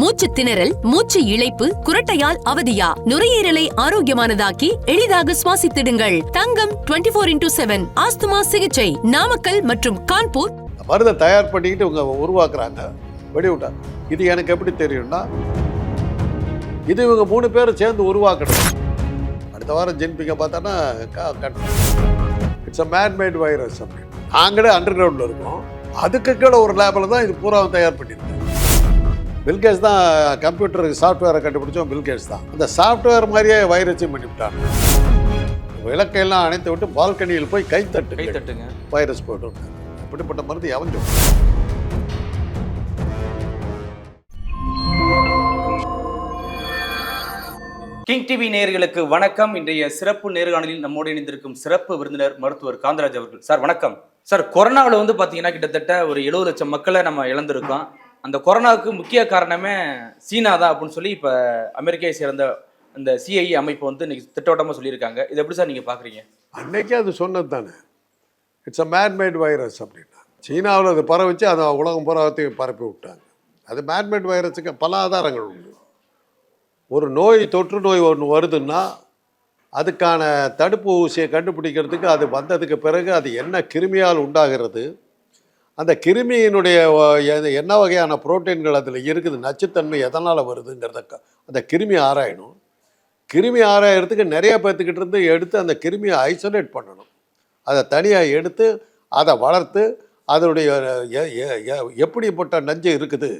மூச்சு திணறல் மூச்சு இழைப்பு குரட்டையால் அவதியா? நுரையீரலை ஆரோக்கியமானதாக்கி எளிதாக சுவாசித்திடுங்கள். Thangam 24 four into seven asthma சிகிச்சை. நாமக்கல் மற்றும் கான்பூர். மருந்தை தயார் பண்ணிக்கிட்டு இவங்க உருவாக்குறாங்க. வெடிவிட்டாங்க இது எனக்கு எப்படி தெரியும்னா இது இவங்க மூணு பேரும் சேர்ந்து உருவாக்கணும். அடுத்த வாரம் ஜென்பிங்க பார்த்தோன்னா இட்ஸ் அ மேட் வைரஸ் அப்படின்னு. நாங்களே அண்டர் கிரவுண்டில் இருக்கோம். அதுக்கு கீழே ஒரு லேபில் தான் இது பூரா தயார் பண்ணியிருக்கோம் பில்கேட்ஸ் தான் கம்ப்யூட்டருக்கு சாஃப்ட்வேரை கண்டுபிடிச்சோம் பில்கேட்ஸ் தான். அந்த சாஃப்ட்வேர் மாதிரியே வைரஸையும் பண்ணிவிட்டாங்க விளக்கையெல்லாம் அணைத்து விட்டு பால்கனியில் போய் கை தட்டு. கை தட்டுங்க. வைரஸ் போட்டு விட்டாங்க. இப்படிப்பட்ட மருந்து சொல்றான்? கிங் டிவி நேயர்களுக்கு வணக்கம். இன்றைய சிறப்பு நேர்காணலில் நம்மோடு இணைந்திருக்கும் சிறப்பு விருந்தினர் மருத்துவர் காந்தராஜ் அவர்கள். சார் வணக்கம். சார் கொரோனாவில் வந்து பார்த்தீங்கன்னா கிட்டத்தட்ட ஒரு எழுபது லட்சம் மக்களை நம்ம இழந்திருக்கோம். அந்த கொரோனாவுக்கு முக்கிய காரணமே சீனா தான் அப்படின்னு சொல்லி இப்போ அமெரிக்காவை சேர்ந்த அந்த சிஐ அமைப்பு வந்து இன்னைக்கு திட்டவட்டமாக சொல்லியிருக்காங்க. இது எப்படி சார் நீங்கள் பார்க்குறீங்க அன்னைக்கே அது சொன்னது தானே. இட்ஸ் அ மேட் வைரஸ் அப்படின்னா. சீனாவில் அது பரவிச்சு அதை உலகம் புறத்தையும் பரப்பி விட்டாங்க. அது மேட் வைரஸுக்கு பல ஆதாரங்கள் உண்டு. ஒரு நோய் தொற்று நோய் ஒன்று வருதுன்னா அதுக்கான தடுப்பு ஊசியை கண்டுபிடிக்கிறதுக்கு அது வந்ததுக்கு பிறகு அது என்ன கிருமியால் உண்டாகிறது அந்த கிருமியினுடைய என்ன வகையான புரோட்டீன்கள் அதில் இருக்குது நச்சுத்தன்மை எதனால் வருதுங்கிறத க- அந்த கிருமி ஆராயணும். கிருமி ஆராயறதுக்கு நிறைய பேர்த்துக்கிட்டு இருந்து எடுத்து அந்த கிருமியை ஐசோலேட் பண்ணணும். அதை தனியாக எடுத்து அதை வளர்த்து அதனுடைய எப்படிப்பட்ட நஞ்சு இருக்குது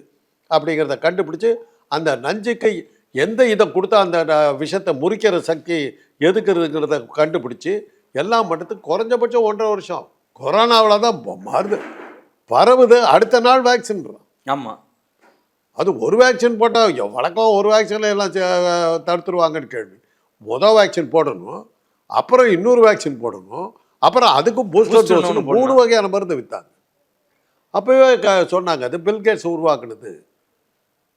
அப்படிங்கிறத கண்டுபிடிச்சி அந்த நஞ்சுக்கு எந்த இதை கொடுத்தா அந்த ந- விஷத்தை முறிக்கிற சக்தி எதுக்குறதுங்கிறத கண்டுபிடிச்சி எல்லாம் மட்டும் குறைஞ்சபட்சம் ஒன்றரை வருஷம். கொரோனாவில் தான் மாறுது மருந்து. பரவுது அடுத்த நாள் வேக்சின்றான் ஆமாம் அது ஒரு வேக்சின் போட்டால் வழக்கம் ஒரு வேக்சினில் எல்லாம் தடுத்துருவாங்கன்னு கேள்வி. மொதல் வேக்சின் போடணும் அப்புறம் இன்னொரு வேக்சின் போடணும் அப்புறம் அதுக்கும் பூஸ்டர் டோஸ் மூணு. வகையான மருந்து விற்றாங்க அப்போவே க சொன்னாங்க அது பில்கேட்ஸ் உருவாக்குனது.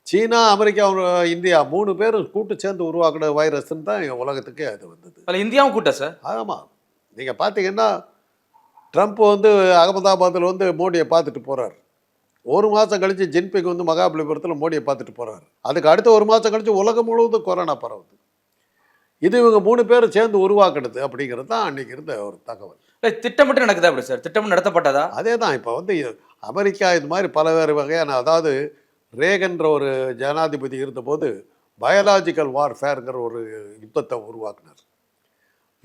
சீனா அமெரிக்கா இந்தியா மூணு பேரும் கூட்டு சேர்ந்து உருவாக்குன வைரஸ்ன்னு தான் உலகத்துக்கே அது வந்தது. இந்தியாவும் கூட்ட சார்? ஆமாம் நீங்கள் பார்த்தீங்கன்னா ட்ரம்ப் வந்து அகமதாபாத்தில் வந்து மோடியை பார்த்துட்டு போகிறார் ஒரு மாதம் கழித்து ஜின்பிங் வந்து மகாபலிபுரத்தில் மோடியை பார்த்துட்டு போகிறார் அதுக்கு அடுத்த ஒரு மாதம் கழித்து உலகம் முழுவதும் கொரோனா பரவுது. இது இவங்க மூணு பேரும் சேர்ந்து உருவாக்குனது அப்படிங்கிறது தான் அன்றைக்கி இருந்த ஒரு தகவல். இல்லை திட்டமிட்டு நடக்குதா அப்படி சார்? திட்டமிட்டு நடத்தப்பட்டதா? அதே தான் இப்போ வந்து அமெரிக்கா இது மாதிரி பலவேறு வகையான அதாவது ரேகன்ற ஒரு ஜனாதிபதி இருந்தபோது பயாலாஜிக்கல் வார்ஃபேருங்கிற ஒரு யுத்தத்தை உருவாக்குனார்.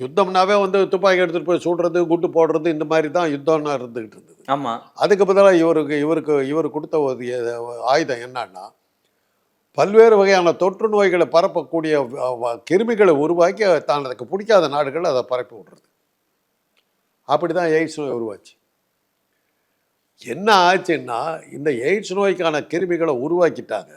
யுத்தம்னாவே வந்து துப்பாக்கி எடுத்துகிட்டு போய் சுடுறது குண்டு போடுறது இந்த மாதிரி தான் யுத்தம்னா இருந்துகிட்டு இருந்தது. ஆமாம் அதுக்கு பதிலாக இவருக்கு இவருக்கு இவர் கொடுத்த ஒரு ஆயுதம் என்னன்னா பல்வேறு வகையான தொற்று நோய்களை பரப்பக்கூடிய கிருமிகளை உருவாக்கி தான் அதுக்கு பிடிக்காத நாடுகள் அதை பரப்பி விடுறது. அப்படி தான் எய்ட்ஸ் நோய் உருவாச்சு. என்ன ஆச்சுன்னா இந்த எய்ட்ஸ் நோய்க்கான கிருமிகளை உருவாக்கிட்டாங்க.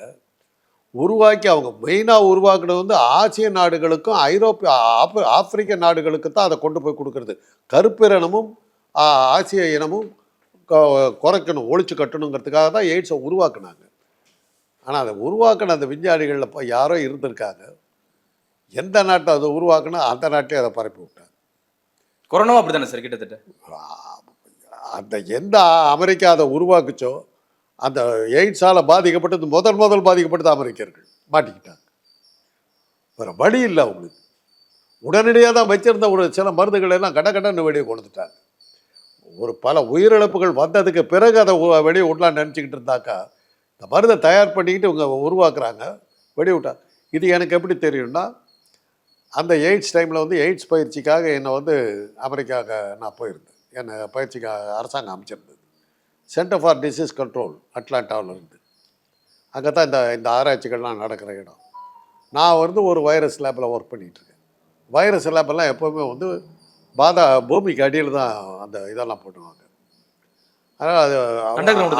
உருவாக்கி அவங்க மெயினாக உருவாக்குனது வந்து ஆசிய நாடுகளுக்கும் ஐரோப்பிய ஆப் ஆப்பிரிக்க நாடுகளுக்கு தான் அதை கொண்டு போய் கொடுக்கறது. கருப்பிரணமும் ஆசிய இனமும் குறைக்கணும் ஒழிச்சு கட்டணுங்கிறதுக்காக தான் எய்ட்ஸை உருவாக்குனாங்க. ஆனால் அதை உருவாக்கின அந்த விஞ்ஞானிகளில் இப்போ யாரோ இருந்திருக்காங்க. எந்த நாட்டை அதை உருவாக்குனா அந்த நாட்டிலே அதை பரப்பி விட்டாங்க. கொரோனாவும் அப்படி தானே சார் கிட்டத்தட்ட? அந்த எந்த அமெரிக்கா அதை உருவாக்குச்சோ அந்த எய்ட்ஸால் பாதிக்கப்பட்டது முதல் முதல் பாதிக்கப்பட்டது அமெரிக்கர்கள். மாட்டிக்கிட்டாங்க. வேறு வழி இல்லை அவங்களுக்கு. உடனடியாக தான் வச்சிருந்த ஒரு சில மருந்துகள் எல்லாம் கட கடன்னு வெளியே கொடுத்துட்டாங்க ஒரு பல உயிரிழப்புகள் வந்ததுக்கு பிறகு அதை வெளியே விடலான்னு நினச்சிக்கிட்டு இருந்தாக்கா இந்த மருந்தை தயார் பண்ணிக்கிட்டு இவங்க உருவாக்குறாங்க வெளியே விட்டாங்க. இது எனக்கு எப்படி தெரியும்னா அந்த எய்ட்ஸ் டைமில் வந்து எய்ட்ஸ் பயிற்சிக்காக என்னை வந்து அமெரிக்காவுக்கு நான் போயிருந்தேன். என்னை பயிற்சிக்காக அரசாங்கம் அமைச்சிருந்தது. சென்டர் ஃபார் டிசீஸ் கண்ட்ரோல் அட்லாண்டாவில் இருந்து. அங்கே தான் இந்த இந்த ஆராய்ச்சிகள்லாம் நடக்கிற இடம். நான் வந்து ஒரு வைரஸ் லேபில் ஒர்க் பண்ணிகிட்ருக்கேன் வைரஸ் லேபெல்லாம் எப்போவுமே வந்து பாதா பூமிக்கு அடியில் தான் அந்த இதெல்லாம் பண்ணுவாங்க. அதனால் அது.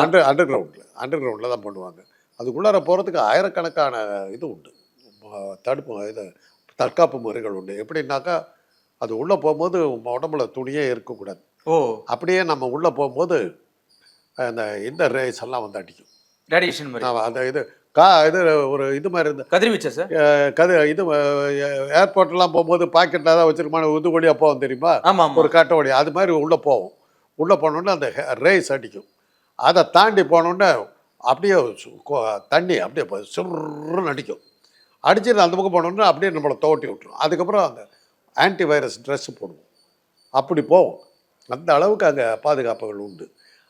அண்டர் அண்டர் கிரவுண்டில் அண்டர் கிரவுண்டில் தான் பண்ணுவாங்க. அதுக்குள்ளார போகிறதுக்கு ஆயிரக்கணக்கான இது உண்டு. தடுப்பு இது தற்காப்பு முறைகள் உண்டு. எப்படின்னாக்கா அது உள்ளே போகும்போது உடம்புல துணியே இருக்கக்கூடாது. ஓ. அப்படியே நம்ம உள்ளே போகும்போது அந்த இந்த ரேஸ் எல்லாம் வந்து அடிக்கும். ரேடியேஷன் அந்த இது கா இது ஒரு இது மாதிரி இருந்த கதிர்வீச்சா சார்? அஹ், கது இது ஏர்போர்ட்லாம் போகும்போது பாக்கெட்டில் தான் வச்சிருமான இது வழியாக போவோம் தெரியுமா? ஆமா ஆமா. ஒரு கட்டை வழி அது மாதிரி உள்ளே போவோம். உள்ளே போனோடனே அந்த ரேஸ் அடிக்கும். அதை தாண்டி போனோடனே அப்படியே தண்ணி அப்படியே சுர்ருன்னு அடிக்கும். அடிச்சுட்டு அந்த பக்கம் போனோம்னா அப்படியே நம்மளை துவட்டி விட்டுரும். அதுக்கப்புறம் அந்த ஆன்டி வைரஸ் ட்ரெஸ் போடுவோம். அப்படி போவோம். அந்த அளவுக்கு அங்கே பாதுகாப்புகள் உண்டு.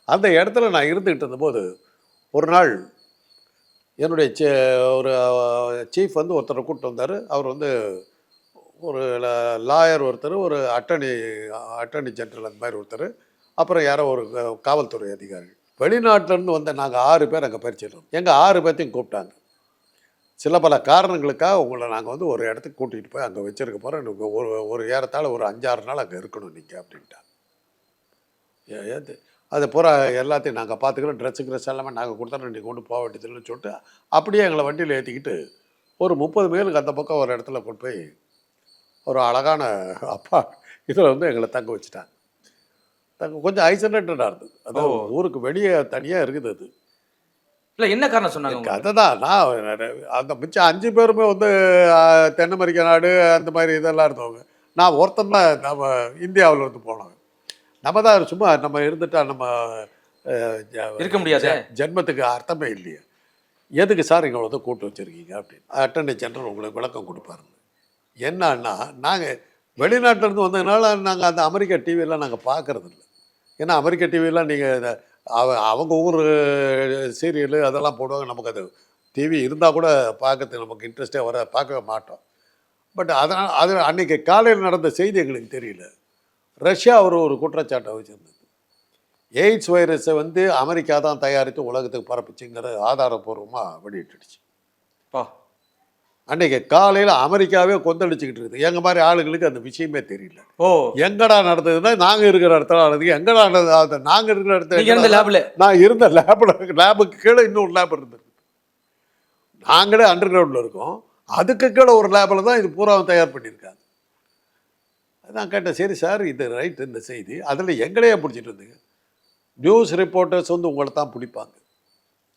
அந்த இடத்துல நான் இருந்துக்கிட்டு இருந்தபோது ஒரு நாள் என்னுடைய சே ஒரு சீஃப் வந்து ஒருத்தரை கூப்பிட்டு வந்தார். அவர் வந்து ஒரு லாயர் ஒருத்தர் ஒரு அட்டர்னி அட்டர்னி ஜென்ரல் அந்த மாதிரி ஒருத்தர். அப்புறம் யாரோ ஒரு காவல்துறை அதிகாரி. வெளிநாட்டிலேருந்து வந்த நாங்கள் ஆறு பேர் அங்கே பரிச்சிருந்தோம் எங்கள் ஆறு பேர்த்தையும் கூப்பிட்டாங்க. சில பல காரணங்களுக்காக உங்களை நாங்கள் வந்து ஒரு இடத்துக்கு கூட்டிகிட்டு போய் அங்கே வச்சிருக்க போகிறோம் ஒரு ஒரு ஏறத்தாழ ஒரு அஞ்சாறு நாள் அங்கே இருக்கணும் நீங்கள் அப்படின்ட்டாங்க. ஏ- அது பூரா எல்லாத்தையும் நாங்கள் பார்த்துக்கிறோம். ட்ரெஸ்ஸு ட்ரெஸ் எல்லாமே நாங்கள் கொடுத்தோம் நீங்கள் கொண்டு போக வேண்டியதுன்னு சொல்லிட்டு அப்படியே எங்களை வண்டியில் ஏற்றிக்கிட்டு ஒரு முப்பது மைலுக்கு அந்த பக்கம் ஒரு இடத்துல கொண்டு போய் ஒரு அழகான அப்பா இதில் வந்து எங்களை தங்க வச்சுட்டாங்க. தங்க கொஞ்சம் ஐசோலேட்டடாக இருந்தது. அதாவது. ஊருக்கு வெளியே தனியாக இருக்குது அது. இல்ல என்ன காரணம் சொன்னாங்க? கதை தான் நான் அந்த மிச்சம் அஞ்சு பேருமே வந்து ஆ, தென் அமெரிக்க நாடு அந்த மாதிரி இதெல்லாம் இருந்தவங்க. நான் ஒருத்தன் தான் நம்ம இந்தியாவில் இருந்து போனவன். நம்ம தான் சும்மா நம்ம இருந்துட்டா நம்ம இருக்க முடியாதே. ஜென்மத்துக்கு அர்த்தமே இல்லையே. எதுக்கு சார் இங்கே வந்து கூட்டு வச்சுருக்கீங்க அப்படின்னு. அட்டர்னி ஜெனரல் உங்களுக்கு விளக்கம் கொடுப்பாருங்க. என்னன்னா நாங்கள் வெளிநாட்டிலேருந்து வந்ததுனால நாங்கள் அந்த அமெரிக்கா டிவியெல்லாம் நாங்கள் பார்க்கறது இல்லை. ஏன்னா அமெரிக்க டிவியெல்லாம் நீங்கள் அவ அவங்க ஊர் சீரியலு அதெல்லாம் போடுவாங்க. நமக்கு அது டிவி இருந்தால் கூட பார்க்கறதுக்கு நமக்கு இன்ட்ரெஸ்டே வர பார்க்கவே மாட்டோம். பட் அதனால் அது அன்றைக்கி காலையில் நடந்த செய்தி எங்களுக்கு தெரியல. ரஷ்யா ஒரு ஒரு குற்றச்சாட்டை வச்சுருந்தது. எய்ட்ஸ் வைரஸை வந்து அமெரிக்கா தான் தயாரித்து உலகத்துக்கு பரப்புச்சுங்கிற ஆதாரபூர்வமாக வெளியிட்டுடுச்சு. பா. அன்றைக்கி காலையில் அமெரிக்காவே கொந்தளிச்சுக்கிட்டு இருக்குது. எங்கள் மாதிரி ஆளுங்களுக்கு அந்த விஷயமே தெரியல. ஓ. எங்கடா நடந்ததுன்னா நாங்கள் இருக்கிற இடத்துல நடந்தது எங்கடா நடந்தது? நாங்கள் இருக்கிற இடத்துல லேப்ல. நான் இருந்த லேபில் லேபுக்கு கீழே இன்னொரு லேப் இருந்தது. நாங்களே அண்டர் கிரவுண்டில் இருக்கோம். அதுக்கு கீழே ஒரு லேபில் தான் இது பூராவும் தயார் பண்ணியிருக்காங்க. நான் கேட்டேன் சரி சார் இது ரைட் இந்த செய்தி. அதில் எங்களையே பிடிச்சிட்டு இருந்தீங்க நியூஸ் ரிப்போர்ட்டர்ஸ் வந்து உங்களை தான் பிடிப்பாங்க.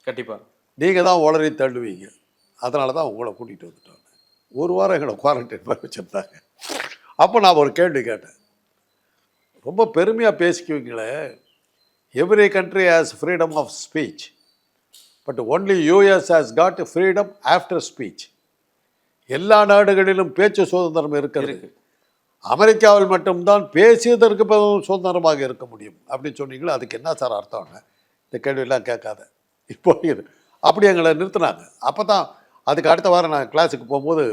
கண்டிப்பா. நீங்கள் தான் உளறி தள்ளுவீங்க. அதனால தான் உங்களை கூட்டிகிட்டு வந்துட்டாங்க ஒரு வாரம் எங்களை குவாரண்டைன் பண்ணி வச்சுருந்தாங்க. அப்போ நான் ஒரு கேள்வி கேட்டேன். ரொம்ப பெருமையாக பேசிக்குவீங்களே. Every country has freedom of speech but only US has got freedom after speech எல்லா நாடுகளிலும் பேச்சு சுதந்திரம் இருக்கிறது. இருக்கு. அமெரிக்காவில் மட்டும்தான் பேசியதற்கு சுதந்திரமாக இருக்க முடியும். அப்படின்னு சொன்னீங்களோ அதுக்கு என்ன சார் அர்த்தம்ங்க இந்த கேள்வியெல்லாம் கேட்காத. இப்போ அப்படி எங்களை நிறுத்தினாங்க. அப்போ தான் அதுக்கு அடுத்த வாரம் நான் கிளாஸுக்கு போகும்போது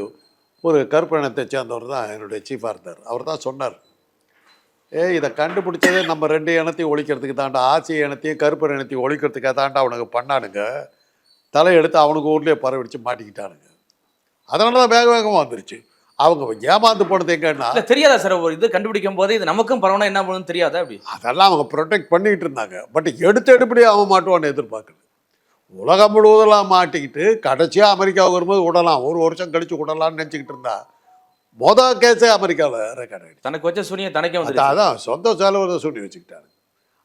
ஒரு கருப்பு இனத்தை சேர்ந்தவர் தான் என்னுடைய சீஃபாக இருந்தார் அவர் தான் சொன்னார் ஏய் இதை கண்டுபிடிச்சதே நம்ம ரெண்டு இனத்தையும் ஒழிக்கிறதுக்கு தாண்டா ஆசிய இனத்தையும் கருப்பு இனத்தையும் ஒழிக்கிறதுக்காக தாண்டா அவனுக்கு பண்ணானுங்க. தலையெடுத்து அவனுக்கு ஊர்லேயே பரவிடிச்சு மாட்டிக்கிட்டானுங்க. அதனால தான் வேக வேகமாக வந்துருச்சு. அவங்க ஏமாந்து போனது எங்கன்னா தெரியாதா சார் ஒரு இது கண்டுபிடிக்கும் போது இது நமக்கும் பரவனா என்ன பண்ணுன்னு தெரியாதா அப்படி? அதெல்லாம் அவங்க ப்ரொடெக்ட் பண்ணிக்கிட்டு இருந்தாங்க. பட் எடுத்து எடுப்படி அவன் மாட்டுவான்னு எதிர்பார்க்கல. உலகம் முழுவதெல்லாம் மாட்டிக்கிட்டு கடைசியாக அமெரிக்காவுக்கு வரும்போது விடலாம். ஒரு வருஷம் கழிச்சு விடலாம்னு நினச்சிக்கிட்டு இருந்தா மொதல் கேஸே அமெரிக்காவில் ரெக்கார்ட் ஆகிடுச்சு தனக்கு வச்ச சூனியம் தனக்கே வந்து அதான் சொந்த செலவு சொல்லி வச்சுக்கிட்டாரு.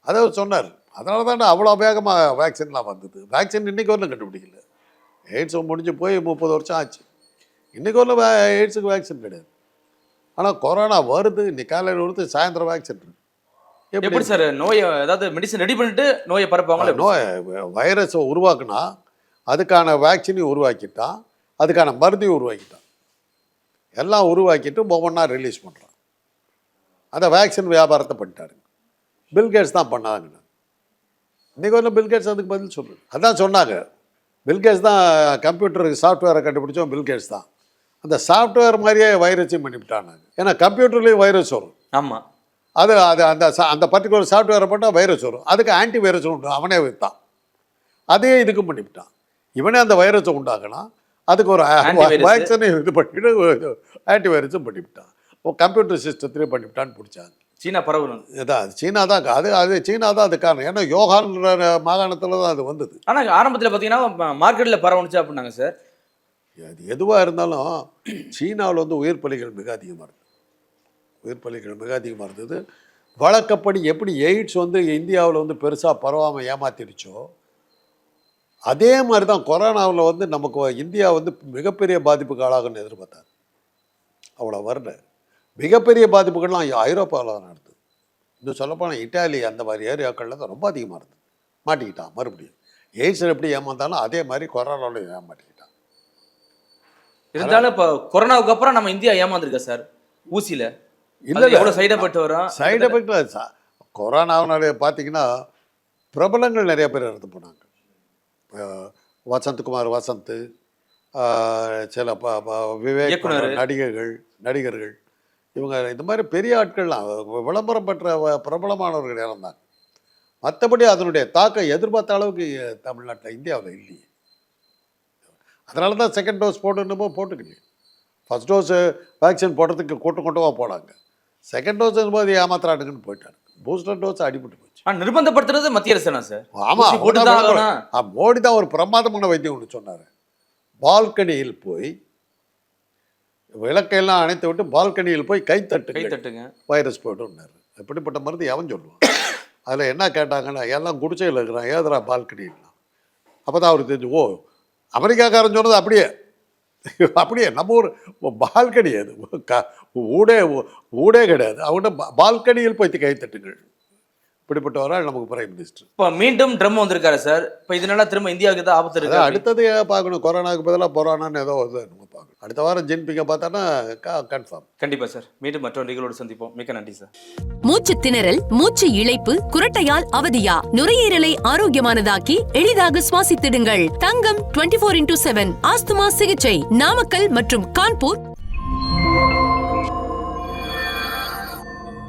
அதை அவர் சொன்னார். அதனால தானே அவ்வளோ வேகமாக வேக்சின்லாம் வந்தது. வேக்சின் இன்னைக்கு வரலும் கண்டுபிடிக்கல. எய்ட்ஸ் முடிஞ்சு போய் முப்பது வருஷம் ஆச்சு. இன்னைக்கு வரலும் வே எய்ட்ஸுக்கு வேக்சின் கிடையாது. ஆனால் கொரோனா வருது இன்னைக்கு காலையில் வருது சாயந்தரம் வேக்சின் இருக்கு. எப்படி? சார்? நோயை அதாவது மெடிசன் ரெடி பண்ணிட்டு நோயை பரப்புவாங்களா எப்படி? நோய் வைரஸை உருவாக்குனா அதுக்கான வேக்சினையும் உருவாக்கிட்டான் அதுக்கான மருந்தையும் உருவாக்கிட்டான் எல்லாம் உருவாக்கிட்டு ஒவ்வொன்றா ரிலீஸ் பண்ணுறான் அந்த வேக்சின் வியாபாரத்தை பண்ணிட்டாருங்க பில்கேட்ஸ் தான் பண்ணாங்க இன்றைக்கி வந்து பில்கேட்ஸ் அதுக்கு பதில் சொல்லு அதான் சொன்னாங்க. பில்கேட்ஸ் தான் கம்ப்யூட்டருக்கு சாஃப்ட்வேரை கண்டுபிடிச்சோம் பில்கேட்ஸ் தான். அந்த சாஃப்ட்வேர் மாதிரியே வைரஸையும் பண்ணிவிட்டானாங்க ஏன்னா கம்ப்யூட்டர்லேயும் வைரஸ் வரும். ஆமா. அது அது அந்த அந்த பர்டிகுலர் சாஃப்ட்வேரை போட்டால் வைரஸ் வரும். அதுக்கு ஆன்டி வைரஸ் உண்டு. அவனே விற்றான் அதே இதுக்கும் பண்ணிவிட்டான். இவனே அந்த வைரஸை உண்டாக்கினான். அதுக்கு ஒரு. வேக்சினை இது பண்ணிட்டு ஆன்டி வைரஸும் பண்ணிவிட்டான். கம்ப்யூட்டர் சிஸ்டத்துலேயே பண்ணிவிட்டான்னு பிடிச்சாங்க. சீனா பரவணும் இதான் சீனா தான் அது அது சீனா தான் அது காரணம் ஏன்னா யோகான்ற மாகாணத்தில் தான் அது வந்தது. ஆனா ஆரம்பத்துல பாத்தீங்கன்னா மார்க்கெட்ல பரவணுச்சு அப்படின்னாங்க சார். அது எதுவாக இருந்தாலும் சீனாவில் வந்து உயிர் பலிகள் மிக அதிகமாக இருந்தது உயிர் பலிகள் மிக அதிகமாக இருந்தது. வழக்கப்படி எப்படி எய்ட்ஸ் வந்து இந்தியாவில் வந்து பெருசாக பரவாமல் ஏமாத்திடுச்சோ அதே மாதிரி தான் கொரோனாவில் வந்து நமக்கு இந்தியா வந்து மிகப்பெரிய பாதிப்புக்கு ஆளாகும்னு எதிர்பார்த்தார். அவ்வளோ வரல. மிகப்பெரிய பாதிப்புகள்லாம் ஐரோப்பாவில் தான் நடந்தது. இன்னும் சொல்லப்போனால் இட்டாலி அந்த மாதிரி ஏரியாக்களில் தான் ரொம்ப அதிகமாக இருந்தது. மாட்டிக்கிட்டான் மறுபடியும். எய்ட்ஸ் எப்படி ஏமாந்தாலும் அதே மாதிரி கொரோனாவில் ஏமாட்டிக்கிட்டான் இருந்தாலும் இப்போ கொரோனாவுக்கு அப்புறம் நம்ம இந்தியா ஏமாந்துருக்கா சார்? ஊசியில. இல்ல. எவ்வளவு சைடு எஃபெக்ட் வரும்? சைடு எஃபெக்ட் கொரோனாவினாலே பார்த்தீங்கன்னா பிரபலங்கள் நிறைய பேர் இறந்து போனாங்க. வசந்த்குமார் வசந்த் சில விவேக் நடிகர்கள் நடிகர்கள். இவங்க இந்த மாதிரி பெரிய ஆட்கள்லாம் விளம்பரம் பெற்ற பிரபலமானவர்கள் இறந்தாங்க. மற்றபடி அதனுடைய தாக்கம் எதிர்பார்த்த அளவுக்கு தமிழ்நாட்டில் இந்தியாவில் இல்லையே. அதனால தான் செகண்ட் டோஸ் போடணுமோ போட்டுக்கலையே ஃபர்ஸ்ட் டோஸு வேக்சின் போடுறதுக்கு கூட்டம் கூட்டமாக போனாங்க. செகண்ட் டோஸ் போது ஏமாத்துறானுங்கன்னு போயிட்டாங்க. பூஸ்டர் டோஸ் அடிபட்டு போச்சு. ஆனா நிர்பந்தப்படுத்துறது மத்திய அரசு தானே சார் ஆமா ஊசி போட்டு தான் அவர்தான் ஆகணும். ஆ, மோடி தான் ஒரு பிரமாதமான வைத்தியம் ஒன்று சொன்னார். பால்கனியில் போய் விளக்கையெல்லாம் அணைத்து விட்டு பால்கனியில் போய் கை கை தட்டுங்க. வைரஸ் போய்ட்டுன்னாரு எப்படிப்பட்ட மருந்து எவன் சொல்லுவான்? அதில் என்ன கேட்டாங்கன்னா எல்லாம் குடிசையில் இருக்கிறான் ஏதுடா பால்கனின்னா? அப்போ தான் அவருக்கு தெரிஞ்சு ஓ அமெரிக்காக்காரன் சொன்னது அப்படியே. அப்படியே நம்ம ஊர் பால்கனி அது. ஊடே ஊடே கிடையாது. அவங்கள்ட்ட பால்கனியில் போய் கை தட்டுங்கள். இப்படிப்பட்டவரால் நமக்கு பிரைம் மினிஸ்டர் இப்போ மீண்டும் ட்ரம் வந்திருக்காரு சார். இப்போ இதனால திரும்ப இந்தியாவுக்கு தான் ஆபத்து இருக்கு அடுத்தது பார்க்கணும். கொரோனாவுக்கு பதிலாக கொரோனான்னு ஏதோ வருது அடுத்த வாரம் ஜின்பிங்க பார்த்தோன்னா கன்ஃபார்ம் கண்டிப்பா சார். மீண்டும் மற்றொரு நிகழ்வோடு சந்திப்போம். மிக்க நன்றி சார். மூச்சு திணறல் மூச்சு இழைப்பு குரட்டையால் அவதியா? நுரையீரலை ஆரோக்கியமானதாக்கி எளிதாக சுவாசித்திடுங்கள். தங்கம் 24 இன்டூ செவன் ஆஸ்துமா சிகிச்சை. நாமக்கல் மற்றும் கான்பூர்